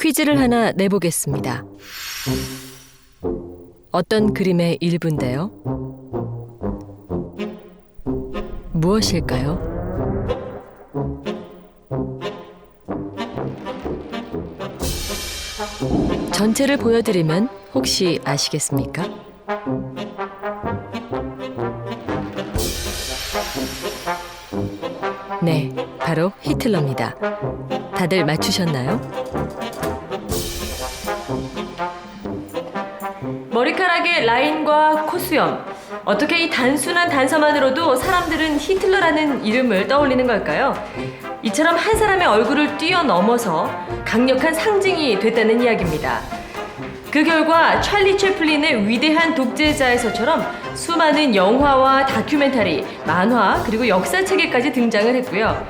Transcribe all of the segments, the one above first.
퀴즈를 하나 내보겠습니다. 어떤 그림의 일부인데요? 무엇일까요? 전체를 보여드리면 혹시 아시겠습니까? 네, 바로 히틀러입니다. 다들 맞추셨나요? 머리카락의 라인과 콧수염. 어떻게 이 단순한 단서만으로도 사람들은 히틀러라는 이름을 떠올리는 걸까요? 이처럼 한 사람의 얼굴을 뛰어넘어서 강력한 상징이 됐다는 이야기입니다. 그 결과 찰리 채플린의 위대한 독재자에서처럼 수많은 영화와 다큐멘터리, 만화, 그리고 역사책에까지 등장을 했고요.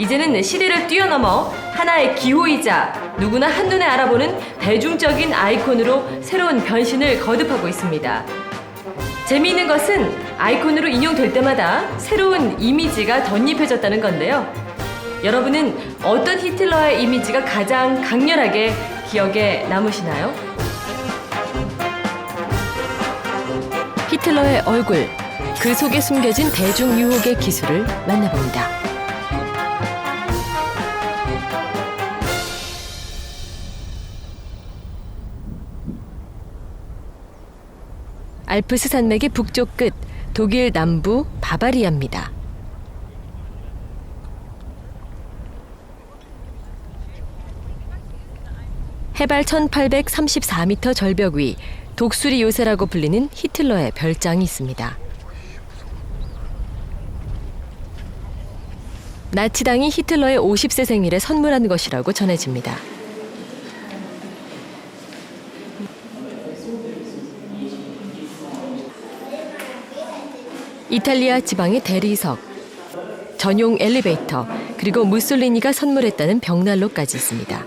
이제는 시대를 뛰어넘어 하나의 기호이자 누구나 한눈에 알아보는 대중적인 아이콘으로 새로운 변신을 거듭하고 있습니다. 재미있는 것은 아이콘으로 인용될 때마다 새로운 이미지가 덧입혀졌다는 건데요. 여러분은 어떤 히틀러의 이미지가 가장 강렬하게 기억에 남으시나요? 히틀러의 얼굴, 그 속에 숨겨진 대중 유혹의 기술을 만나봅니다. 알프스 산맥의 북쪽 끝, 독일 남부 바바리아입니다. 해발 1834m 절벽 위 독수리 요새라고 불리는 히틀러의 별장이 있습니다. 나치당이 히틀러의 50세 생일에 선물한 것이라고 전해집니다. 이탈리아 지방의 대리석, 전용 엘리베이터, 그리고 무솔리니가 선물했다는 벽난로까지 있습니다.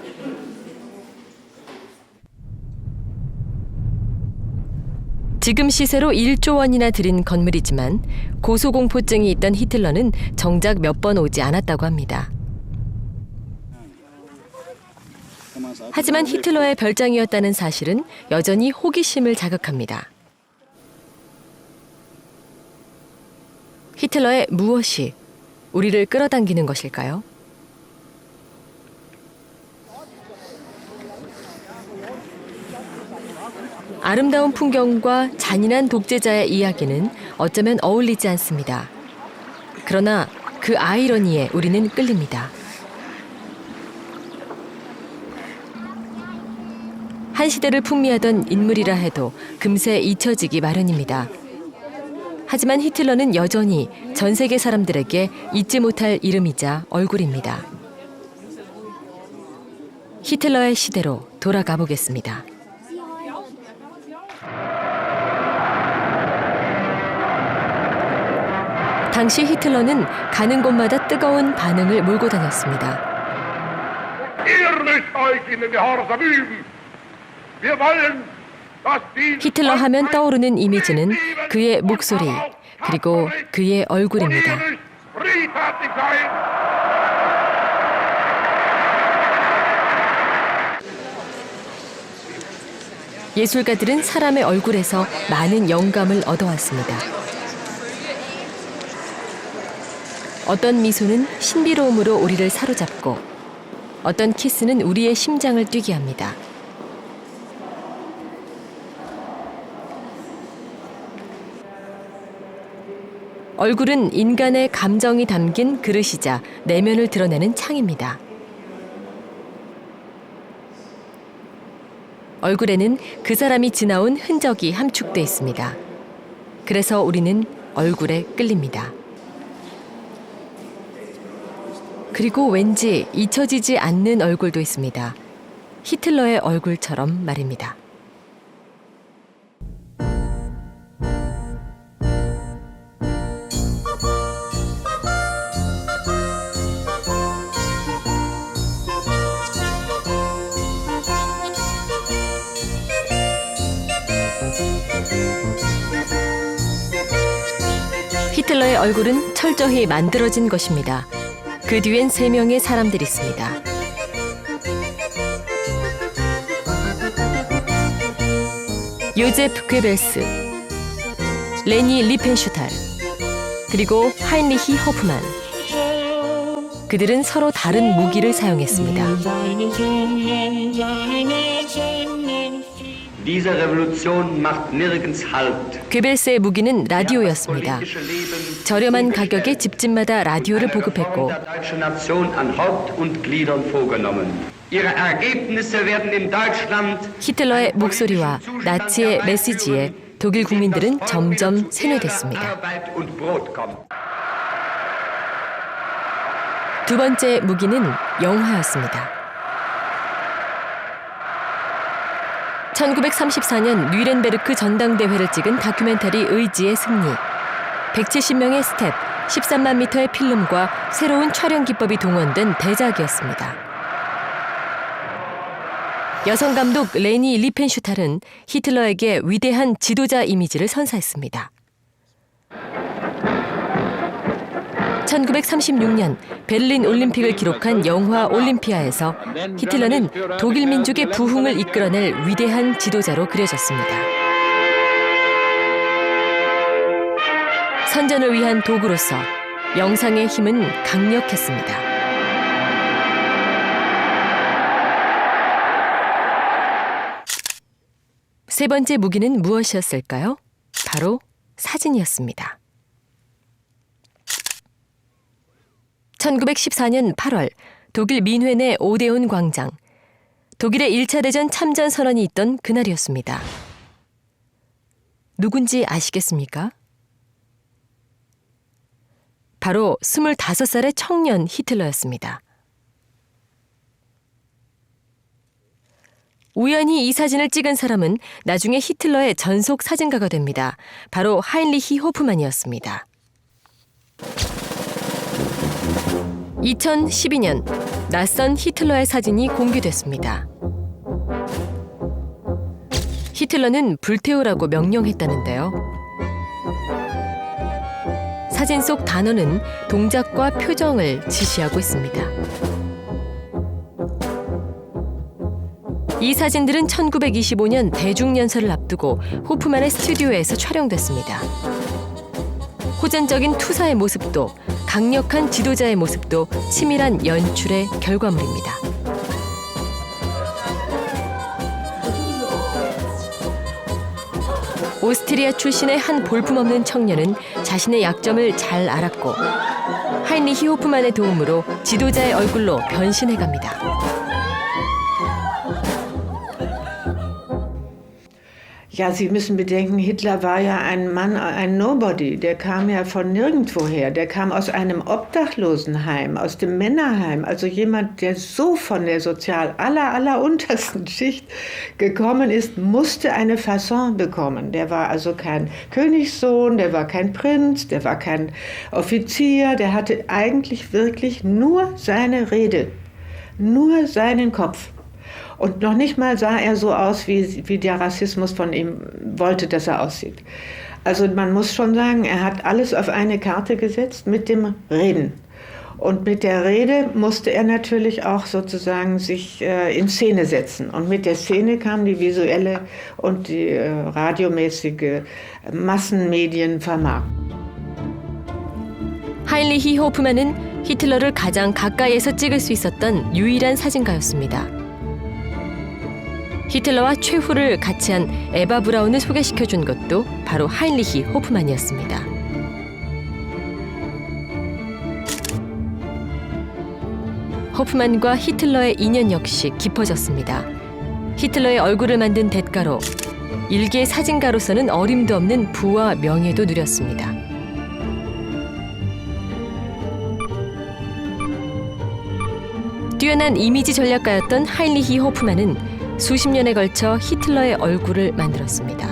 지금 시세로 1조 원이나 들인 건물이지만 고소공포증이 있던 히틀러는 정작 몇 번 오지 않았다고 합니다. 하지만 히틀러의 별장이었다는 사실은 여전히 호기심을 자극합니다. 히틀러의 무엇이 우리를 끌어당기는 것일까요? 아름다운 풍경과 잔인한 독재자의 이야기는 어쩌면 어울리지 않습니다. 그러나 그 아이러니에 우리는 끌립니다. 한 시대를 풍미하던 인물이라 해도 금세 잊혀지기 마련입니다. 하지만 히틀러는 여전히 전 세계 사람들에게 잊지 못할 이름이자 얼굴입니다. 히틀러의 시대로 돌아가 보겠습니다. 당시 히틀러는 가는 곳마다 뜨거운 반응을 몰고 다녔습니다. 히틀러 하면 떠오르는 이미지는 그의 목소리 그리고 그의 얼굴입니다. 예술가들은 사람의 얼굴에서 많은 영감을 얻어왔습니다. 어떤 미소는 신비로움으로 우리를 사로잡고 어떤 키스는 우리의 심장을 뛰게 합니다. 얼굴은 인간의 감정이 담긴 그릇이자 내면을 드러내는 창입니다. 얼굴에는 그 사람이 지나온 흔적이 함축돼 있습니다. 그래서 우리는 얼굴에 끌립니다. 그리고 왠지 잊혀지지 않는 얼굴도 있습니다. 히틀러의 얼굴처럼 말입니다. 스텔러의 얼굴은 철저히 만들어진 것입니다. 그 뒤엔 세 명의 사람들이 있습니다. 요제프 괴벨스, 레니 리펜슈탈, 그리고 하인리히 허프만. 그들은 서로 다른 무기를 사용했습니다. 괴벨스의 무기는 라디오였습니다. 저렴한 가격에 집집마다 라디오를 보급했고 히틀러의 목소리와 나치의 메시지에 독일 국민들은 점점 세뇌됐습니다. 두 번째 무기는 영화였습니다. 1934년 뉘렌베르크 전당대회를 찍은 다큐멘터리 의지의 승리. 170명의 스텝, 13만 미터의 필름과 새로운 촬영 기법이 동원된 대작이었습니다. 여성 감독 레니 리펜슈탈은 히틀러에게 위대한 지도자 이미지를 선사했습니다. 1936년 베를린 올림픽을 기록한 영화 올림피아에서 히틀러는 독일 민족의 부흥을 이끌어낼 위대한 지도자로 그려졌습니다. 선전을 위한 도구로서 영상의 힘은 강력했습니다. 세 번째 무기는 무엇이었을까요? 바로 사진이었습니다. 1914년 8월 독일 민헨의 오데온 광장. 독일의 1차 대전 참전 선언이 있던 그날이었습니다. 누군지 아시겠습니까? 바로 25살의 청년 히틀러였습니다. 우연히 이 사진을 찍은 사람은 나중에 히틀러의 전속 사진가가 됩니다. 바로 하인리히 호프만이었습니다. 2012년 낯선 히틀러의 사진이 공개됐습니다. 히틀러는 불태우라고 명령했다는데요. 사진 속 단어는 동작과 표정을 지시하고 있습니다. 이 사진들은 1925년 대중연설을 앞두고 호프만의 스튜디오에서 촬영됐습니다. 호전적인 투사의 모습도 강력한 지도자의 모습도 치밀한 연출의 결과물입니다. 오스트리아 출신의 한 볼품없는 청년은 자신의 약점을 잘 알았고 하인리히 호프만의 도움으로 지도자의 얼굴로 변신해 갑니다. Ja, Sie müssen bedenken, Hitler war ja ein Mann, ein Nobody. Der kam ja von nirgendwo her. Der kam aus einem Obdachlosenheim, aus dem Männerheim. Also jemand, der so von der sozial aller, aller untersten Schicht gekommen ist, musste eine Fasson bekommen. Der war also kein Königssohn, der war kein Prinz, der war kein Offizier. Der hatte eigentlich wirklich nur seine Rede, nur seinen Kopf. Und noch nicht mal sah er so aus, wie, wie der Rassismus von ihm wollte, dass er aussieht. Also man muss schon sagen, er hat alles auf eine Karte gesetzt mit dem Reden. Und mit der Rede musste er natürlich auch sozusagen sich äh, in Szene setzen. Und mit der Szene kam die visuelle und die äh, radiomäßige Massenmedienvermarktung. 하인리히 호프만은 히틀러를 가장 가까이에서 찍을 수 있었던 유일한 사진가였습니다. 히틀러와 최후를 같이 한 에바 브라운을 소개시켜 준 것도 바로 하인리히 호프만이었습니다. 호프만과 히틀러의 인연 역시 깊어졌습니다. 히틀러의 얼굴을 만든 대가로 일개 사진가로서는 어림도 없는 부와 명예도 누렸습니다. 뛰어난 이미지 전략가였던 하인리히 호프만은 수십 년에 걸쳐 히틀러의 얼굴을 만들었습니다.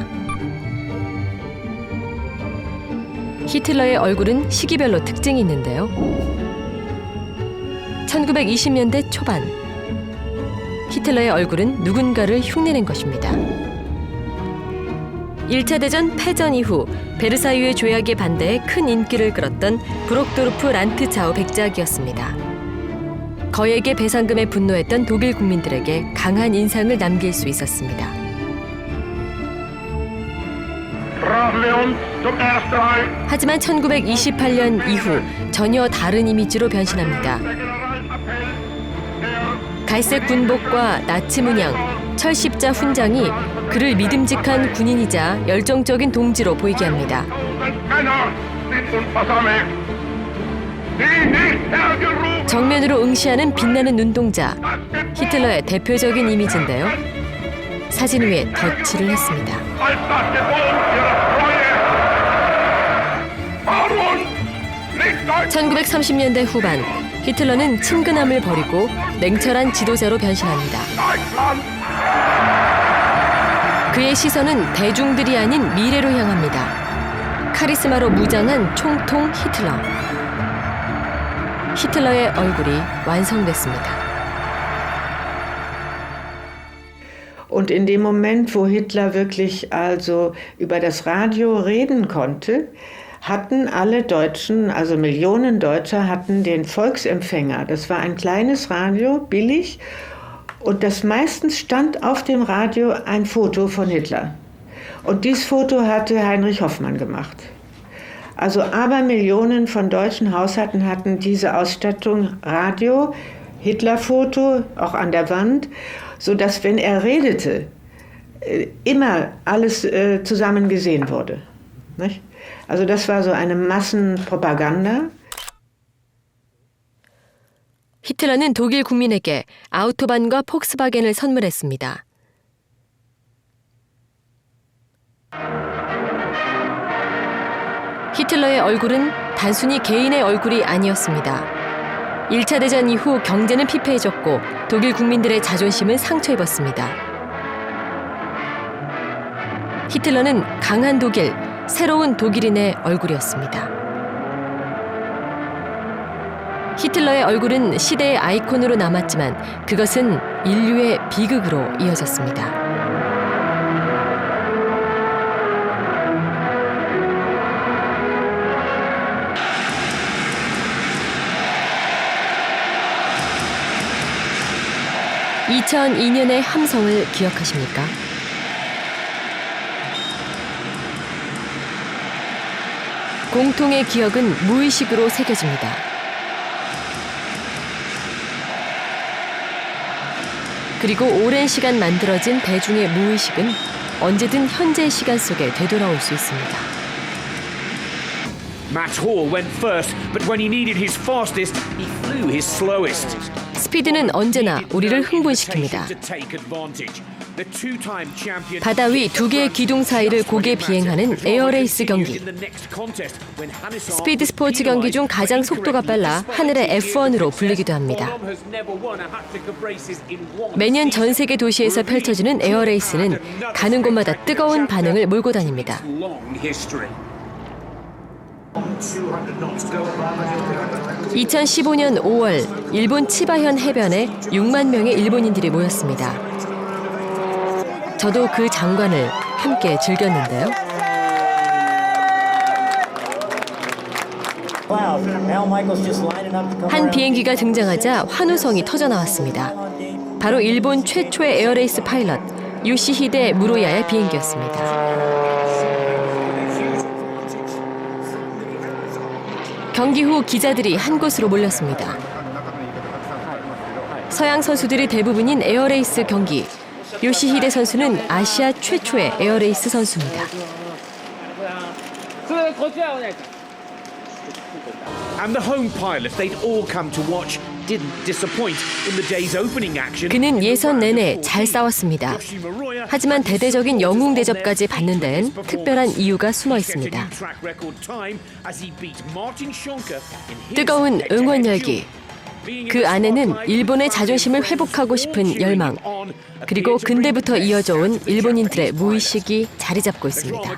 히틀러의 얼굴은 시기별로 특징이 있는데요. 1920년대 초반 히틀러의 얼굴은 누군가를 흉내낸 것입니다. 1차 대전 패전 이후 베르사유의 조약에 반대해 큰 인기를 끌었던 브록도르프 란트차우 백작이었습니다. 거액의 배상금에 분노했던 독일 국민들에게 강한 인상을 남길 수 있었습니다. 하지만 1928년 이후 전혀 다른 이미지로 변신합니다. 갈색 군복과 나치 문양, 철십자 훈장이 그를 믿음직한 군인이자 열정적인 동지로 보이게 합니다. 정면으로 응시하는 빛나는 눈동자, 히틀러의 대표적인 이미지인데요. 사진 위에 덧칠을 했습니다. als das Gebot ihrer Treue. Warum nicht Deutschland? 1930년대 후반 히틀러는 친근함을 버리고 냉철한 지도자로 변신합니다. 그의 시선은 대중들이 아닌 미래로 향합니다. 카리스마로 무장한 총통 히틀러. 히틀러의 얼굴이 완성됐습니다. Und in dem Moment, wo Hitler wirklich also über das Radio reden konnte, hatten alle Deutschen, also Millionen Deutscher, hatten den Volksempfänger. Das war ein kleines Radio, billig. Und das meistens stand auf dem Radio ein Foto von Hitler. Und dieses Foto hatte Heinrich Hoffmann gemacht. Also Abermillionen von deutschen Haushalten hatten diese Ausstattung Radio, Hitlerfoto, auch an der Wand, sodass, wenn er redete, äh, immer alles äh, zusammen gesehen wurde. Nicht? Also das war so eine Massenpropaganda. 히틀러는 독일 국민에게 아우토반과 폭스바겐을 선물했습니다. 히틀러의 얼굴은 단순히 개인의 얼굴이 아니었습니다. 1차 대전 이후 경제는 피폐해졌고 독일 국민들의 자존심은 상처 입었습니다. 히틀러는 강한 독일, 새로운 독일인의 얼굴이었습니다. 히틀러의 얼굴은 시대의 아이콘으로 남았지만 그것은 인류의 비극으로 이어졌습니다. (2002년의) 함성을 기억하십니까? 공통의 기억은 무의식으로 새겨집니다. 그리고 오랜 시간 만들어진 대중의 무의식은 언제든 현재 시간 속에 되돌아올 수 있습니다. Matt Hall went first, but when he needed his fastest, he flew his slowest. 스피드는 언제나 우리를 흥분시킵니다. 바다 위 두 개의 기둥 사이를 고개 비행하는 에어레이스 경기. 스피드 스포츠 경기 중 가장 속도가 빨라 하늘의 F1으로 불리기도 합니다. 매년 전 세계 도시에서 펼쳐지는 에어레이스는 가는 곳마다 뜨거운 반응을 몰고 다닙니다. Long history. 2015년 5월 일본 치바현 해변에 6만 명의 일본인들이 모였습니다. 저도 그 장관을 함께 즐겼는데요. 한. 비행기가 등장하자 환호성이 터져 나왔습니다. 바로 일본 최초의 에어레이스 파일럿 요시히데 무로야의 비행기였습니다. 경기 후 기자들이 한 곳으로 몰렸습니다. 서양 선수들이 대부분인 에어레이스 경기. 요시히데 선수는 아시아 최초의 에어레이스 선수입니다. And the home pilots, they'd all come to watch, didn't disappoint in the day's opening action. 그는 예선 내내 잘 싸웠습니다. 하지만 대대적인 영웅 대접까지 받는 데엔 특별한 이유가 숨어 있습니다. 뜨거운 응원 열기. 그 안에는 일본의 자존심을 회복하고 싶은 열망, 그리고 근대부터 이어져 온 일본인들의 무의식이 자리 잡고 있습니다.